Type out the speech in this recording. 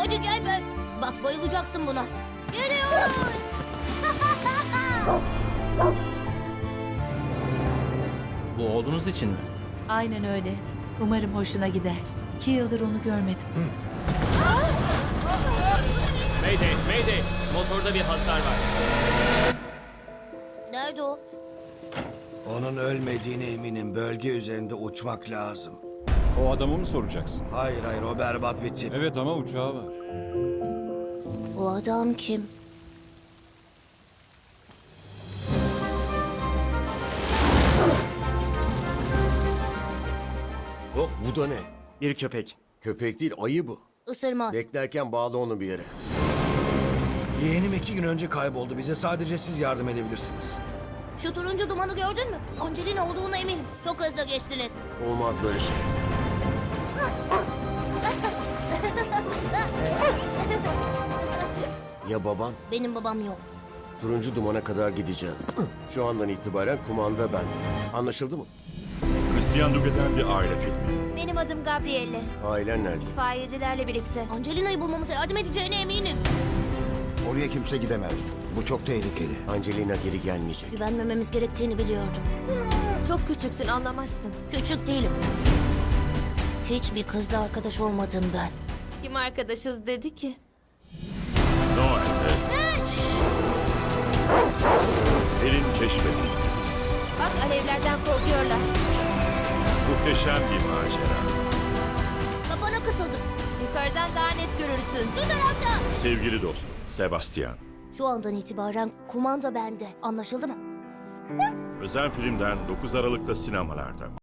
Hadi gel be. Bak bayılacaksın buna. Geliyoruz. Bu oğlunuz için mi? Aynen öyle. Umarım hoşuna gider. İki yıldır onu görmedim. Mayday, Mayday. Motorda bir hasar var. Nerede o? Onun ölmediğine eminim. Bölge üzerinde uçmak lazım. O adamı mı soracaksın? Hayır hayır o berbat bir tip. Evet ama uçağı var. O adam kim? Hop bu da ne? Bir köpek. Köpek değil ayı bu. Isırmaz. Beklerken bağla onu bir yere. Yeğenim iki gün önce kayboldu. Bize sadece siz yardım edebilirsiniz. Şu turuncu dumanı gördün mü? Angelina olduğuna eminim. Çok hızlı geçtiniz. Olmaz böyle şey. Ya baban? Benim babam yok. Turuncu dumana kadar gideceğiz. Şu andan itibaren kumanda bende. Anlaşıldı mı? Christian Duguet'ten bir aile filmi. Benim adım Gabrielle. Ailen nerede? İtfaiyecilerle birlikte. Angelina'yı bulmamıza yardım edeceğine eminim. Oraya kimse gidemez. Bu çok tehlikeli. Angelina geri gelmeyecek. Güvenmememiz gerektiğini biliyordum. Çok küçüksün anlamazsın. Küçük değilim. Hiçbir kızla arkadaş olmadım ben. Kim arkadaşız dedi ki? Noel'de derin keşfedildi. Bak alevlerden korkuyorlar. Muhteşem bir macera. Kapana kısıldı. Yukarıdan daha net görürsün. Şu tarafta. Sevgili dostum, Sebastian. Şu andan itibaren kumanda bende. Anlaşıldı mı? Özel filmden 9 Aralık'ta sinemalarda.